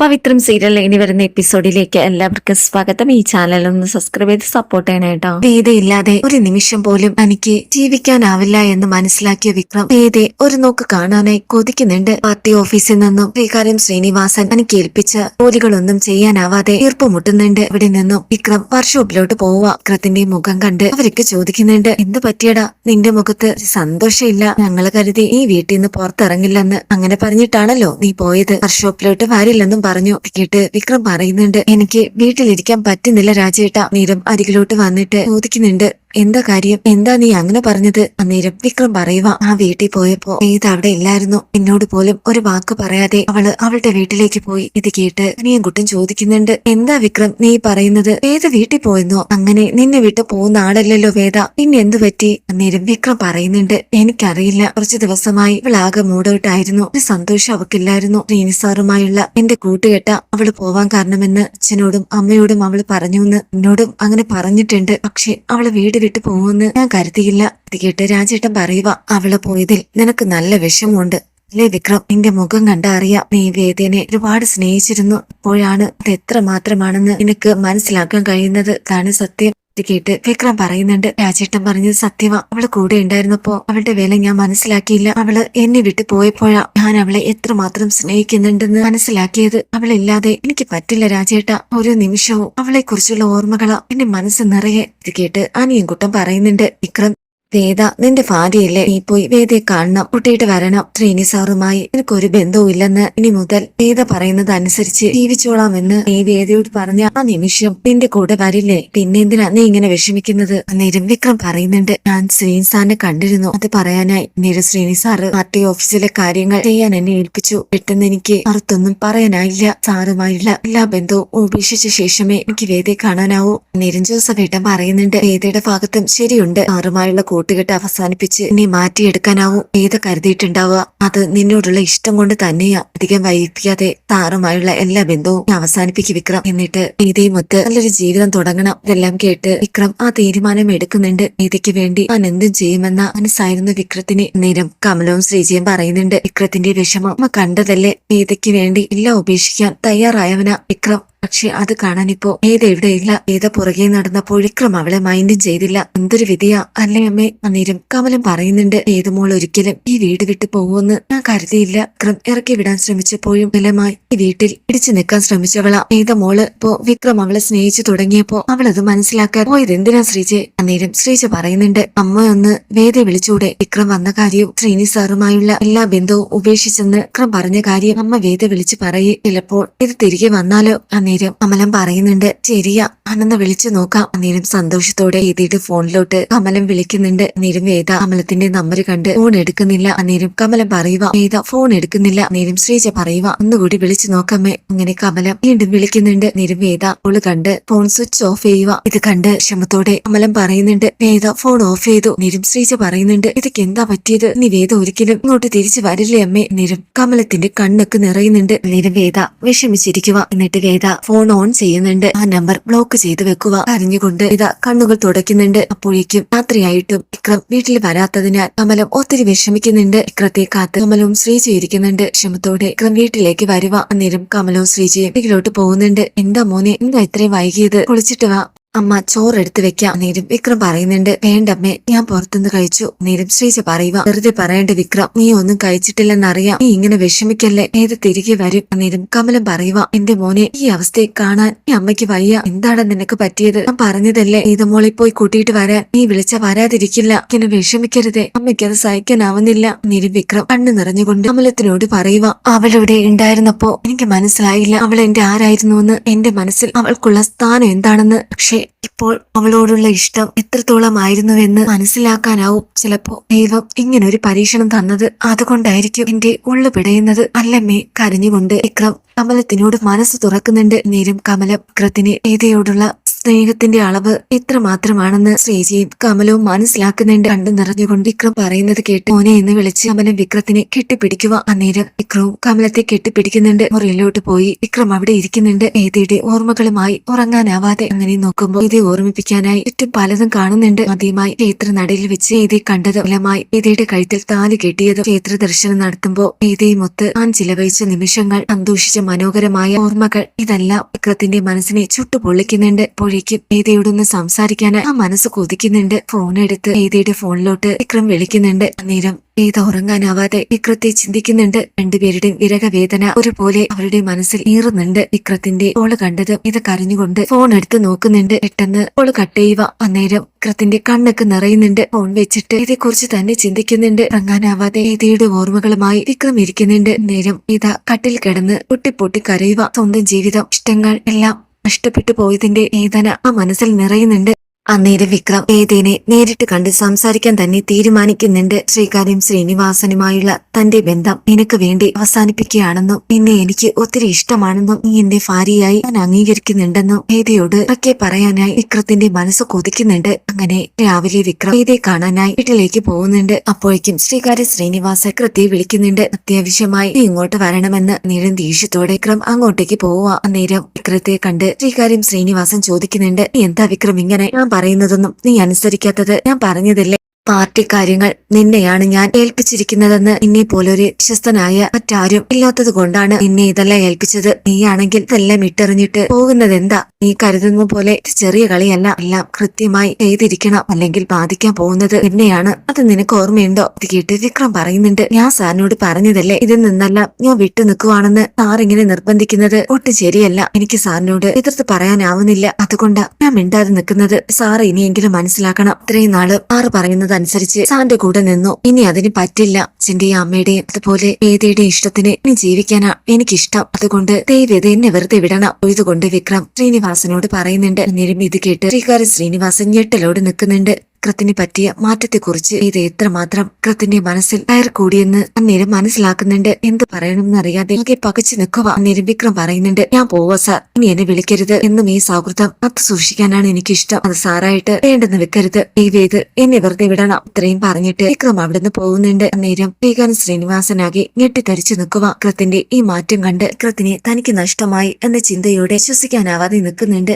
പവിത്രം serial ഇനി വരുന്ന എപ്പിസോഡിലേക്ക് എല്ലാവർക്കും സ്വാഗതം. ഈ ചാനൽ ഒന്ന് സബ്സ്ക്രൈബ് ചെയ്ത് സപ്പോർട്ട് ചെയ്യണേട്ടോ പേതയില്ലാതെ ഒരു നിമിഷം പോലും എനിക്ക് ജീവിക്കാനാവില്ല എന്ന് മനസ്സിലാക്കിയ വിക്രം വേദയെ ഒരു നോക്ക് കാണാനായി കൊതിക്കുന്നുണ്ട്. പാർട്ടി ഓഫീസിൽ നിന്നും ശ്രീകാര്യം ശ്രീനിവാസൻ എനിക്ക് ഏൽപ്പിച്ച ജോലികളൊന്നും ചെയ്യാനാവാതെ ഈർപ്പുമുട്ടുന്നുണ്ട് ഇവിടെ നിന്നും വിക്രം വർക്ക്ഷോപ്പിലോട്ട് പോവുക. വിക്രത്തിന്റെ മുഖം കണ്ട് അവരൊക്കെ ചോദിക്കുന്നുണ്ട് എന്ത് പറ്റിയടാ? നിന്റെ മുഖത്ത് സന്തോഷമില്ല. ഞങ്ങൾ കരുതി ഈ വീട്ടിൽ നിന്ന് പുറത്തിറങ്ങില്ലെന്ന് അങ്ങനെ പറഞ്ഞിട്ടാണല്ലോ നീ പോയത്. വർക്ക്ഷോപ്പിലോട്ട് വരില്ലെന്നും പറഞ്ഞു കേട്ട് വിക്രം പറയുന്നുണ്ട് എനിക്ക് വീട്ടിലിരിക്കാൻ പറ്റുന്നില്ല രാജേട്ട. നീരം അരികിലോട്ട് വന്നിട്ട് ചോദിക്കുന്നുണ്ട് എന്താ കാര്യം? എന്താ നീ അങ്ങനെ പറഞ്ഞത്? അന്നേരം വിക്രം പറയുക ആ വീട്ടിൽ പോയപ്പോ ഏത് അവിടെ ഇല്ലായിരുന്നു. എന്നോട് പോലും ഒരു വാക്ക് പറയാതെ അവൾ അവളുടെ വീട്ടിലേക്ക് പോയി. ഇത് കേട്ട് അനിയൻകുട്ടൻ ചോദിക്കുന്നുണ്ട് എന്താ വിക്രം നീ പറയുന്നത്? വേദ വീട്ടിൽ പോയെന്നോ? അങ്ങനെ നിന്നെ വിട്ട് പോകുന്ന ആളല്ലല്ലോ വേദ. പിന്നെ എന്തു പറ്റി? അന്നേരം വിക്രം പറയുന്നുണ്ട് എനിക്കറിയില്ല. കുറച്ച് ദിവസമായി ഇവളാകെ മൂടോട്ടായിരുന്നു. ഒരു സന്തോഷം അവക്കില്ലായിരുന്നു ശ്രീനി സാറുമായുള്ള എന്റെ കൂട്ടുകെട്ട അവൾ പോവാൻ കാരണമെന്ന് അച്ഛനോടും അമ്മയോടും അവൾ പറഞ്ഞു എന്ന് എന്നോടും അങ്ങനെ പറഞ്ഞിട്ടുണ്ട്. പക്ഷെ അവൾ വീട് വിട്ടു പോകുമെന്ന് ഞാൻ കരുതിയില്ല. ഇത് കേട്ട് രാജേട്ടൻ പറയുക അവൾ പോയതിൽ നിനക്ക് നല്ല വിഷമമുണ്ട്. അല്ലേ വിക്രം? നിന്റെ മുഖം കണ്ട അറിയാം നീ വേദനെ ഒരുപാട് സ്നേഹിച്ചിരുന്നു. അപ്പോഴാണ് അത് എത്ര മാത്രമാണെന്ന് നിനക്ക് മനസ്സിലാക്കാൻ കഴിയുന്നത്. അതാണ് സത്യം. ഇത് കേട്ട് വിക്രം പറയുന്നുണ്ട് രാജേട്ടൻ പറഞ്ഞത് സത്യമാ. അവൾ കൂടെ ഉണ്ടായിരുന്നപ്പോ അവളുടെ വില ഞാൻ മനസ്സിലാക്കിയില്ല. അവൾ എന്നെ വിട്ടു പോയപ്പോഴാ ഞാൻ അവളെ എത്രമാത്രം സ്നേഹിക്കുന്നുണ്ടെന്ന് മനസ്സിലാക്കിയത്. അവളില്ലാതെ എനിക്ക് പറ്റില്ല രാജേട്ട. ഓരോ നിമിഷവും അവളെ കുറിച്ചുള്ള ഓർമ്മകളാ എന്റെ മനസ്സ് നിറയെ. ഇത് കേട്ട് അനിയൻകുട്ടം പറയുന്നുണ്ട് വിക്രം വേദ നിന്റെ ഭാര്യയല്ലേ? നീ പോയി വേദയെ കാണണം. കുട്ടിയിട്ട് വരണം. ശ്രീനി സാറുമായി എനിക്കൊരു ബന്ധവും ഇല്ലെന്ന് ഇനി മുതൽ വേദ പറയുന്നത് അനുസരിച്ച് ജീവിച്ചോളാമെന്ന് നീ വേദയോട് പറഞ്ഞ ആ നിമിഷം നിന്റെ കൂടെ വരില്ലേ? പിന്നെന്തിനാ നീ ഇങ്ങനെ വിഷമിക്കുന്നത്? അന്നേരം വിക്രം പറയുന്നുണ്ട് ഞാൻ ശ്രീനി സാറിനെ കണ്ടിരുന്നു. അത് പറയാനായി. നേരെ ശ്രീനി സാറ് പാർട്ടി ഓഫീസിലെ കാര്യങ്ങൾ ചെയ്യാൻ എന്നെ ഏൽപ്പിച്ചു. പെട്ടെന്ന് എനിക്ക് അറുത്തൊന്നും പറയാനായില്ല. സാറുമായുള്ള എല്ലാ ബന്ധവും ഉപേക്ഷിച്ച ശേഷമേ എനിക്ക് വേദയെ കാണാനാവൂ. നേരം ജോസഫ് ഏട്ടൻ പറയുന്നുണ്ട് വേദയുടെ ഭാഗത്തും ശരിയുണ്ട്. സാറുമായുള്ള കൂട്ടുകെട്ട് അവസാനിപ്പിച്ച് നീ മാറ്റിയെടുക്കാനാവും. ഏത് കരുതിയിട്ടുണ്ടാവുക. അത് നിന്നോടുള്ള ഇഷ്ടം കൊണ്ട് തന്നെയാ. അധികം വൈകിക്കാതെ താറുമായുള്ള എല്ലാ ബന്ധവും അവസാനിപ്പിക്കും വിക്രം. എന്നിട്ട് നീതയും ഒത്ത് നല്ലൊരു ജീവിതം തുടങ്ങണം. ഇതെല്ലാം കേട്ട് വിക്രം ആ തീരുമാനം എടുക്കുന്നുണ്ട്. നീതയ്ക്ക് വേണ്ടി ഞാൻ എന്തും ചെയ്യുമെന്ന മനസ്സായിരുന്നു വിക്രത്തിന് നേരം. കമലവും ശ്രീജയും പറയുന്നുണ്ട് വിക്രത്തിന്റെ വിഷമം കണ്ടതല്ലേ? നീതയ്ക്ക് വേണ്ടി എല്ലാം ഉപേക്ഷിക്കാൻ തയ്യാറായവന വിക്രം. പക്ഷെ അത് കാണാൻ ഇപ്പോ ഏത് എവിടെയില്ല ഏത പുറകെ നടന്നപ്പോൾ വിക്രം അവളെ മൈൻഡും ചെയ്തില്ല. എന്തൊരു വിധിയാ? അല്ലേ അമ്മേ? അന്നേരം കമലം പറയുന്നുണ്ട് ഏതുമോൾ ഒരിക്കലും ഈ വീട് വിട്ട് പോകുമെന്ന് ഞാൻ കരുതിയില്ല. വിക്രം ഇറക്കി വിടാൻ ശ്രമിച്ചപ്പോഴും ബലമായി ഈ വീട്ടിൽ പിടിച്ചു നിൽക്കാൻ ശ്രമിച്ചവളാ. ഏത മോൾ? ഇപ്പോ വിക്രം അവളെ സ്നേഹിച്ചു തുടങ്ങിയപ്പോ അവളത് മനസ്സിലാക്കാൻ പോയത് എന്തിനാ ശ്രീജെ? അന്നേരം ശ്രീജ പറയുന്നുണ്ട് അമ്മ ഒന്ന് വേദി വിളിച്ചൂടെ. വിക്രം വന്ന കാര്യവും ശ്രീനി സാറുമായുള്ള എല്ലാ ബന്ധവും ഉപേക്ഷിച്ചെന്ന് വിക്രം പറഞ്ഞ കാര്യം അമ്മ വേദ വിളിച്ചു പറയേ. ചിലപ്പോൾ ഇത് തിരികെ വന്നാലോ? അന്നേരം അമലം പറയുന്നുണ്ട്. ശരിയാ അനന്ത വിളിച്ചു നോക്കാം. അന്നേരം സന്തോഷത്തോടെ എഴുതിയിട്ട് ഫോണിലോട്ട് കമലം വിളിക്കുന്നുണ്ട്. അന്നേരം വേദ കമലത്തിന്റെ നമ്പർ കണ്ട് ഫോൺ എടുക്കുന്നില്ല. അന്നേരം കമലം പറയുക വേദ ഫോൺ എടുക്കുന്നില്ല. അന്നേരം ശ്രീജ പറയുക ഒന്നുകൂടി വിളിച്ചു നോക്കാമേ. അങ്ങനെ കമലം വീണ്ടും വിളിക്കുന്നുണ്ട്. അന്നേരം വേദ അവൾ കണ്ട് ഫോൺ സ്വിച്ച് ഓഫ് ചെയ്യുക ഇത് കണ്ട് ക്ഷമത്തോടെ കമലം പറയുന്നുണ്ട്. വേദ ഫോൺ ഓഫ് ചെയ്തു. അന്നേരം ശ്രീജ പറയുന്നുണ്ട് ഇതൊക്കെ എന്താ പറ്റിയത്? നീ വേദ ഒരിക്കലും ഇങ്ങോട്ട് തിരിച്ചു വരില്ലേ അമ്മേ? അന്നേരം കമലത്തിന്റെ കണ്ണൊക്കെ നിറയുന്നുണ്ട്. അന്നേരം വേദ വിഷമിച്ചിരിക്കുക എന്നിട്ട് വേദ ഫോൺ ഓൺ ചെയ്യുന്നുണ്ട്. ആ നമ്പർ ബ്ലോക്ക് ചെയ്ത് വെക്കുക. കരഞ്ഞുകൊണ്ട് ഇതാ കണ്ണുകൾ തുടയ്ക്കുന്നുണ്ട്. അപ്പോഴേക്കും രാത്രിയായിട്ടും വിക്രം വീട്ടിൽ വരാത്തതിനാൽ കമലം ഒത്തിരി വിഷമിക്കുന്നുണ്ട്. വിക്രത്തെ കാത്ത് കമലവും ശ്രീജി ഇരിക്കുന്നുണ്ട്. ക്ഷമത്തോടെ വിക്രം വീട്ടിലേക്ക് വരുക അന്നേരം കമലവും ശ്രീജിയും വീട്ടിലോട്ട് പോകുന്നുണ്ട്. എന്താ മോനെ എന്താ ഇത്രയും വൈകിയത്? കുളിച്ചിട്ട് വാ. അമ്മ ചോറെടുത്ത് വെക്കാം. നേരം വിക്രം പറയുന്നുണ്ട് വേണ്ടമ്മേ ഞാൻ പുറത്തുനിന്ന് കഴിച്ചു. നേരം ശ്രീജ പറയുക വെറുതെ പറയേണ്ട വിക്രം നീ ഒന്നും കഴിച്ചിട്ടില്ലെന്നറിയാം. നീ ഇങ്ങനെ വിഷമിക്കല്ലേ? നേരെ തിരികെ വരും. നേരം കമലം പറയുക എന്റെ മോനെ ഈ അവസ്ഥയെ കാണാൻ ഈ അമ്മയ്ക്ക് വയ്യ. എന്താണ് നിനക്ക് പറ്റിയത്? ഞാൻ പറഞ്ഞതല്ലേ? നീത മോളെ പോയി കൂട്ടിയിട്ട് വരാൻ. നീ വിളിച്ച വരാതിരിക്കില്ല. ഇങ്ങനെ വിഷമിക്കരുതേ. അമ്മയ്ക്ക് അത് സഹിക്കാനാവുന്നില്ല. നേരം വിക്രം കണ്ണു നിറഞ്ഞുകൊണ്ട് കമലത്തിനോട് പറയുക അവളിവിടെ ഉണ്ടായിരുന്നപ്പോ എനിക്ക് മനസ്സിലായില്ല. അവൾ എന്റെ ആരായിരുന്നു എന്ന്. എന്റെ മനസ്സിൽ അവൾക്കുള്ള സ്ഥാനം എന്താണെന്ന്. പക്ഷേ ഇപ്പോൾ അവളോടുള്ള ഇഷ്ടം എത്രത്തോളം ആയിരുന്നുവെന്ന് മനസ്സിലാക്കാനാവും ചിലപ്പോ. ദൈവം ഇങ്ങനെ ഒരു പരീക്ഷണം തന്നത് അതുകൊണ്ടായിരിക്കും എന്റെ ഉള്ളു പിടയുന്നത്. അല്ലമ്മേ കരഞ്ഞുകൊണ്ട് വിക്രം കമലത്തിനോട് മനസ്സ് തുറക്കുന്നുണ്ട്. നേരം കമലം വിക്രത്തിന് ഏതയോടുള്ള സ്നേഹത്തിന്റെ അളവ് എത്രമാത്രമാണെന്ന് ശ്രീജിയും കമലവും മനസ്സിലാക്കുന്നുണ്ട് കണ്ടു നിറഞ്ഞുകൊണ്ട് വിക്രം പറയുന്നത് കേട്ട് മോനെ എന്ന് വിളിച്ച് കമലം വിക്രത്തിനെ കെട്ടിപ്പിടിക്കുക അന്നേരം വിക്രവും കമലത്തെ കെട്ടിപ്പിടിക്കുന്നുണ്ട്. മുറിയിലോട്ട് പോയി വിക്രം അവിടെ ഇരിക്കുന്നുണ്ട്. ഏതിയുടെ ഓർമ്മകളുമായി ഉറങ്ങാനാവാതെ അങ്ങനെ നോക്കുമ്പോൾ ഇതേ ഓർമ്മിപ്പിക്കാനായി ചുറ്റും പലതും കാണുന്നുണ്ട്. ആദ്യമായി ക്ഷേത്ര നടയിൽ വെച്ച് ഏതി കണ്ടത് ഫലമായി ഏതിയുടെ കഴുത്തിൽ താലി കെട്ടിയത് ക്ഷേത്ര ദർശനം നടത്തുമ്പോൾ ഏതയുമൊത്ത് താൻ ചിലവഴിച്ച നിമിഷങ്ങൾ സന്തോഷിച്ച മനോഹരമായ ഓർമ്മകൾ ഇതെല്ലാം വിക്രത്തിന്റെ മനസ്സിനെ ചുട്ടുപൊള്ളിക്കുന്നുണ്ട്. അപ്പോഴേക്കും ഏതയോടൊന്ന് സംസാരിക്കാൻ ആ മനസ്സ് കൊതിക്കുന്നുണ്ട്. ഫോൺ എടുത്ത് ഏതയുടെ ഫോണിലോട്ട് വിക്രം വിളിക്കുന്നുണ്ട്. അന്നേരം ഏത ഉറങ്ങാനാവാതെ വിക്രത്തെ ചിന്തിക്കുന്നുണ്ട്. രണ്ടുപേരുടെയും വിരകവേദന ഒരുപോലെ അവരുടെ മനസ്സിൽ ഈറുന്നുണ്ട്. വിക്രത്തിന്റെ ഓൾ കണ്ടത് ഇത് കരഞ്ഞുകൊണ്ട് ഫോൺ എടുത്ത് നോക്കുന്നുണ്ട്. പെട്ടെന്ന് ഓൾ കട്ട് ചെയ്യുക. അന്നേരം വിക്രത്തിന്റെ കണ്ണൊക്കെ നിറയുന്നുണ്ട്. ഫോൺ വെച്ചിട്ട് ഇതേക്കുറിച്ച് തന്നെ ചിന്തിക്കുന്നുണ്ട്. ഇറങ്ങാനാവാതെ ഏതയുടെ ഓർമ്മകളുമായി വിക്രം ഇരിക്കുന്നുണ്ട്. നേരം ഇതാ കട്ടിൽ കിടന്ന് പൊട്ടിപ്പൊട്ടി കരയുക. സ്വന്തം ജീവിതം ഇഷ്ടങ്ങൾ എല്ലാം നഷ്ടപ്പെട്ടു പോയതിന്റെ വേദന ആ മനസ്സിൽ നിറയുന്നുണ്ട്. അന്നേരം വിക്രം ഏതേനെ നേരിട്ട് കണ്ട് സംസാരിക്കാൻ തന്നെ തീരുമാനിക്കുന്നുണ്ട്. ശ്രീകാര്യം ശ്രീനിവാസനുമായുള്ള തന്റെ ബന്ധം നിനക്ക് വേണ്ടി അവസാനിപ്പിക്കുകയാണെന്നും നിന്നെ എനിക്ക് ഒത്തിരി ഇഷ്ടമാണെന്നും നീ എന്റെ ഭാര്യയായി ഞാൻ അംഗീകരിക്കുന്നുണ്ടെന്നും ഏതയോട് ഒക്കെ പറയാനായി വിക്രത്തിന്റെ മനസ്സ് കൊതിക്കുന്നുണ്ട്. അങ്ങനെ രാവിലെ വിക്രം ഏതയെ കാണാനായി വീട്ടിലേക്ക് പോകുന്നുണ്ട്. അപ്പോഴേക്കും ശ്രീകാര്യ ശ്രീനിവാസ കൃത്യെ വിളിക്കുന്നുണ്ട്. അത്യാവശ്യമായി നീ ഇങ്ങോട്ട് വരണമെന്ന് നീളം ദേഷ്യത്തോടെ വിക്രം അങ്ങോട്ടേക്ക് പോവുക. അന്നേരം വിക്രത്തെ കണ്ട് ശ്രീകാര്യം ശ്രീനിവാസൻ ചോദിക്കുന്നുണ്ട് എന്താ വിക്രം ഇങ്ങനെ? ഞാൻ പറയുന്നതൊന്നും നീ അനുസരിക്കാത്തത് ഞാൻ പറഞ്ഞതല്ലേ? പാർട്ടി കാര്യങ്ങൾ നിന്നെയാണ് ഞാൻ ഏൽപ്പിച്ചിരിക്കുന്നതെന്ന് നിന്നെ പോലൊരു വിശ്വസ്തനായ മറ്റാരും ഇല്ലാത്തത് കൊണ്ടാണ് നിന്നെ ഇതെല്ലാം ഏൽപ്പിച്ചത്. നീയാണെങ്കിൽ ഇതെല്ലാം ഇട്ടെറിഞ്ഞിട്ട് പോകുന്നത് എന്താ നീ കരുതുന്ന പോലെ ചെറിയ കളിയല്ല. എല്ലാം കൃത്യമായി ചെയ്തിരിക്കണം. അല്ലെങ്കിൽ ബാധിക്കാൻ പോകുന്നത് എന്നെയാണ് അത് നിനക്ക് ഓർമ്മയുണ്ടോ? ഇത് കേട്ട് വിക്രം പറയുന്നുണ്ട്. ഞാൻ സാറിനോട് പറഞ്ഞതല്ലേ? ഇതിൽ നിന്നെല്ലാം ഞാൻ വിട്ടു നിൽക്കുവാണെന്ന് സാർ ഇങ്ങനെ നിർബന്ധിക്കുന്നത് ഒട്ടും ശരിയല്ല. എനിക്ക് സാറിനോട് എതിർത്ത് പറയാനാവുന്നില്ല. അതുകൊണ്ടാ ഞാൻ മിണ്ടാതെ നിൽക്കുന്നത്. സാർ ഇനിയെങ്കിലും മനസ്സിലാക്കണം. ഇത്രയും നാൾ സാറ് പറയുന്നത് അനുസരിച്ച് സാന്റെ കൂടെ നിന്നു. ഇനി അതിന് പറ്റില്ല. സിന്റെയും അമ്മയുടെയും അതുപോലെ വേദയുടെ ഇഷ്ടത്തിന് ഇനി ജീവിക്കാനാ എനിക്കിഷ്ടം. അതുകൊണ്ട് ദൈവത എന്നെ വെറുതെ വിടണം. ഇതുകൊണ്ട് വിക്രം ശ്രീനിവാസനോട് പറയുന്നുണ്ട്. നിരും ഇത് കേട്ട് ശ്രീകാര്യ ശ്രീനിവാസൻ ഞെട്ടലോട് നിൽക്കുന്നുണ്ട്. വിക്രത്തിനെ പറ്റിയ മാറ്റത്തെക്കുറിച്ച് ഇത് എത്രമാത്രം കൃത്തിന്റെ മനസ്സിൽ കയർ കൂടിയെന്ന് അന്നേരം മനസ്സിലാക്കുന്നുണ്ട്. എന്ത് പറയണമെന്ന് അറിയാതെ ആകെ പകച്ചു നിൽക്കുക അന്നേരം വിക്രം പറയുന്നുണ്ട് ഞാൻ പോവാ സാർ. ഇനി എന്നെ വിളിക്കരുത്. എന്നും ഈ സൗഹൃദം അത് സൂക്ഷിക്കാനാണ് എനിക്കിഷ്ടം. അത് സാറായിട്ട് വേണ്ടെന്ന് വെക്കരുത്. ദൈവേത് എന്നെ വെറുതെ വിടണം. ഇത്രയും പറഞ്ഞിട്ട് വിക്രം അവിടുന്ന് പോകുന്നുണ്ട്. അന്നേരം ശ്രീകാന്ത് ശ്രീനിവാസനാകെ ഞെട്ടിത്തരിച്ചു നിൽക്കുക. കൃത്തിന്റെ ഈ മാറ്റം കണ്ട് കൃത്തിനെ തനിക്ക് നഷ്ടമായി എന്ന ചിന്തയോടെ ശ്വസിക്കാനാവാതെ നിൽക്കുന്നുണ്ട്.